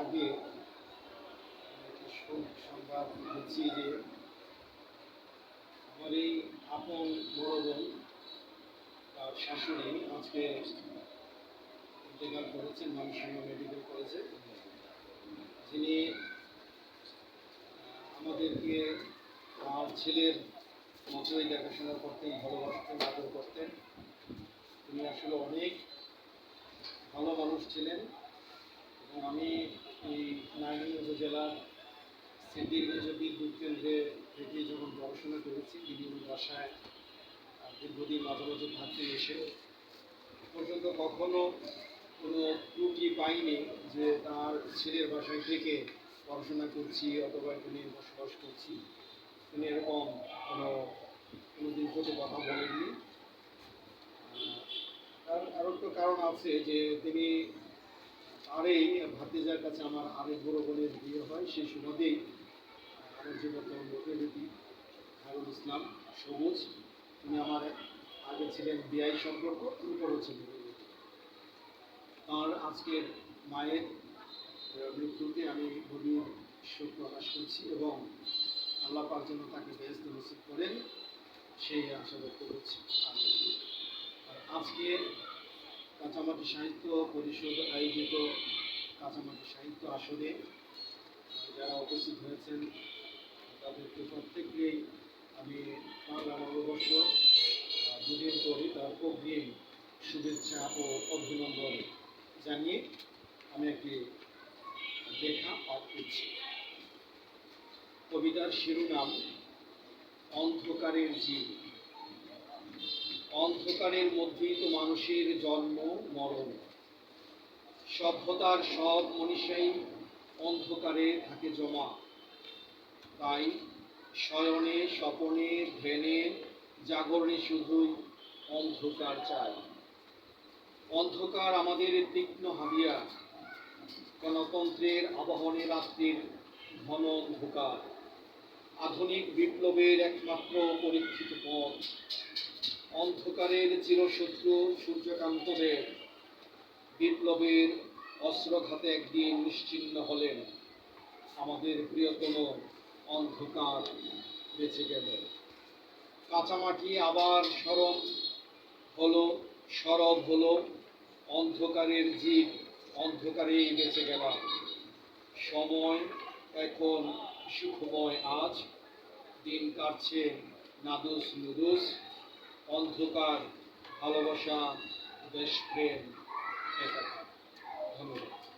আগে সংবাদ দিচ্ছি যে আমার এই আপন বড় বোন তার শাশুড়ি আজকে ইন্তেকাল করেছেন মানুষসঙ্গ মেডিকেল কলেজে যিনি আমাদেরকে তার ছেলের মতোই দেখাশোনা করতেন, ভালোবাসতেন, আদর করতেন। তিনি আসলে অনেক ভালো মানুষ ছিলেন। আমি এই নারায়ণগঞ্জ উপজেলার সিদ্ধিরগঞ্জ বিদ্যুৎ কেন্দ্রে থেকে যখন পড়াশোনা করেছি বিভিন্ন বাসায় দীর্ঘদিন মাঝে মাঝে থাকতে এসে। পর্যন্ত কখনো কোনো ত্রুটি পাইনি যে তার ছেলের বাসায় থেকে পড়াশোনা করছি অথবা এখানে বসবাস করছি। তিনি এরকম কোনো, কোনোদিন কত কথা বলেননি। তার আরও একটা কারণ আছে যে তিনি আরেই ভাতিজার কাছে আমার আরেক বড় বোনের বিয়ে হয়, সেই সুবাদেই আমার যে বর্তমান খায়রুল ইসলাম, সবুজ, তিনি আমার আগে ছিলেন বিআই সম্পর্ক উপরও ছিলেন। তার আজকের মায়ের মৃত্যুতে আমি গভীর শোক প্রকাশ করছি এবং আল্লাহ পাক যেন তাকে ব্যস্ত নসিব করেন, সেই আশা ব্যক্ত করছি। আর আজকে কাঁচামাটি সাহিত্য পরিষদ আয়োজিত কাঁচামাটি সাহিত্য আসরে যারা উপস্থিত হয়েছেন, তাদেরকে প্রত্যেককেই আমি বাংলা নববর্ষ দুদিন পরে তার অগ্রিম শুভেচ্ছা ও অভিনন্দন জানিয়ে আমি একটি লেখা পাঠ করছি। কবিতার শিরোনাম, অন্ধকারের জীব। অন্ধকারের মধ্যেই তো মানুষের জন্ম, মরণ। সভ্যতার সব মনীষাই অন্ধকারে থাকে জমা। তাই শয়নে, স্বপনে, ধ্যানে, জাগরণে শুধুই অন্ধকার চাই। অন্ধকার আমাদের তীক্ষ্ণ হাবিয়া, গণতন্ত্রের আবাহনে রাত্রির ঘন অন্ধকার। আধুনিক বিপ্লবের একমাত্র পরীক্ষিত পথ অন্ধকারের চিরশত্রু সূর্যকান্ত দেব বিপ্লবের অস্ত্রঘাতে একদিন নিশ্চিহ্ন হলেন আমাদের প্রিয়তম অন্ধকার বেঁচে গেল। কাঁচামাটি আবার সরব হলো সরব হলো, অন্ধকারের জীব অন্ধকারেই বেঁচে গেল সময় এখন সুখময় আজ, দিন কাটছে নাদুস নুদুস। অন্ধকার ভালোবাসা দেশপ্রেম এটা ধন্যবাদ।